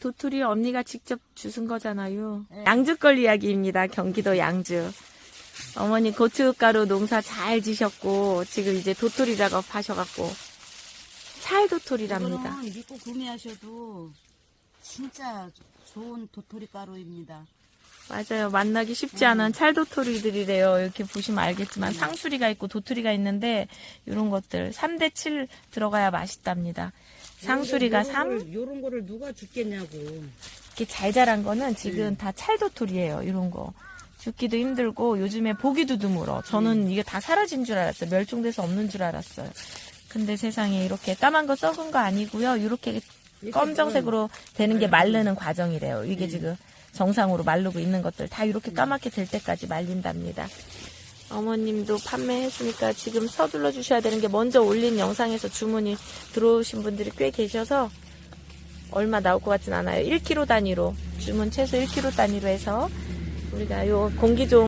도토리 언니가 직접 주신 거잖아요. 네. 양주걸 이야기입니다. 경기도 양주. 어머니 고춧가루 농사 잘 지셨고 지금 이제 도토리 작업 하셔갖고 찰도토리랍니다. 이거는 믿고 구매하셔도 진짜 좋은 도토리 가루입니다. 맞아요. 만나기 쉽지 않은 찰도토리들이래요. 이렇게 보시면 알겠지만 상수리가 있고 도토리가 있는데 이런 것들 3대 7 들어가야 맛있답니다. 상수리가 3 요런 거를 누가 죽겠냐고. 이렇게 잘 자란 거는 지금 다 찰도토리예요. 이런 거. 죽기도 힘들고 요즘에 보기도 드물어. 저는 이게 다 사라진 줄 알았어요. 멸종돼서 없는 줄 알았어요. 근데 세상에 이렇게 까만 거 썩은 거 아니고요. 이렇게 검정색으로 되는 게 마르는 과정이래요. 이게 지금 정상으로 마르고 있는 것들 다 이렇게 까맣게 될 때까지 말린답니다. 어머님도 판매했으니까 지금 서둘러 주셔야 되는 게 먼저 올린 영상에서 주문이 들어오신 분들이 꽤 계셔서 얼마 나올 것 같진 않아요. 1kg 단위로 주문 최소 1kg 단위로 해서 우리가 요 공기 좋은